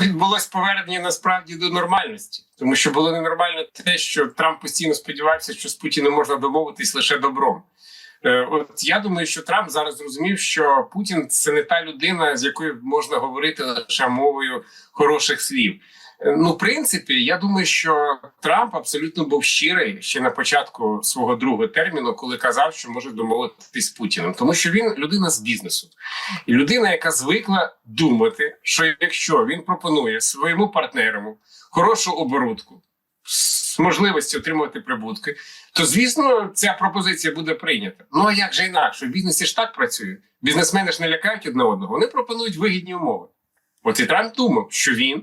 відбулось повернення насправді до нормальності, тому що було ненормально те, що Трамп постійно сподівався, що з Путіним можна домовитись лише добром. Е, От я думаю, що Трамп зараз зрозумів, що Путін це не та людина, з якою можна говорити лише мовою хороших слів. Е, Ну, в принципі, я думаю, що Трамп абсолютно був щирий ще на початку свого другого терміну, коли казав, що може домовитись з Путіним, тому що він людина з бізнесу, і людина, яка звикла думати, що якщо він пропонує своєму партнеру хорошу оборудку з можливості отримувати прибутки, то звісно ця пропозиція буде прийнята. Ну а як же інакше? В бізнесі ж так працює. Бізнесмени ж не лякають одне одного. Вони пропонують вигідні умови. От і Трамп думав, що він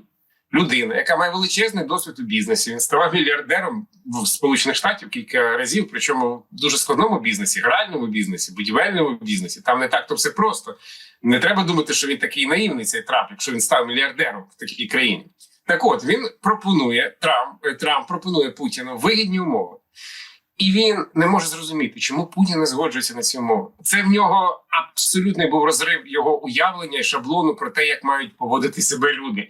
людина, яка має величезний досвід у бізнесі. Він ставав мільярдером в Сполучених Штатів кілька разів, причому в дуже складному бізнесі, гральному бізнесі, будівельному бізнесі. Там не так то все просто. Не треба думати, що він такий наївний цей Трамп, якщо він став мільярдером в такій країні. Так от він пропонує Трамп, е, Трамп пропонує Путіну вигідні умови. І він не може зрозуміти, чому Путін не згоджується на цю мову. Це в нього абсолютний був розрив його уявлення і шаблону про те, як мають поводити себе люди.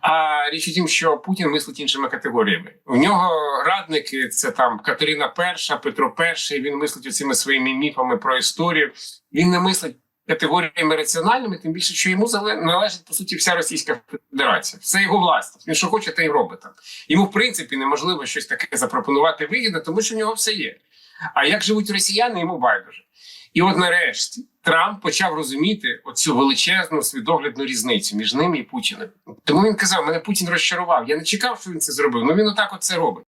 А річ у тім, що Путін мислить іншими категоріями. У нього радники це там Катерина І, Петро І, Він мислить оцими своїми міфами про історію. Він не мислить категоріями раціональними, тим більше, що йому належить по суті вся Російська Федерація. Все його власність. Він що хоче, те й робить там. Йому в принципі неможливо щось таке запропонувати вигідно, тому що в нього все є. А як живуть росіяни, йому байдуже. І от нарешті Трамп почав розуміти оцю величезну свідоглядну різницю між ними і Путіним. Тому він казав: мене Путін розчарував. Я не чекав, що він це зробив. Ну він отак от це робить.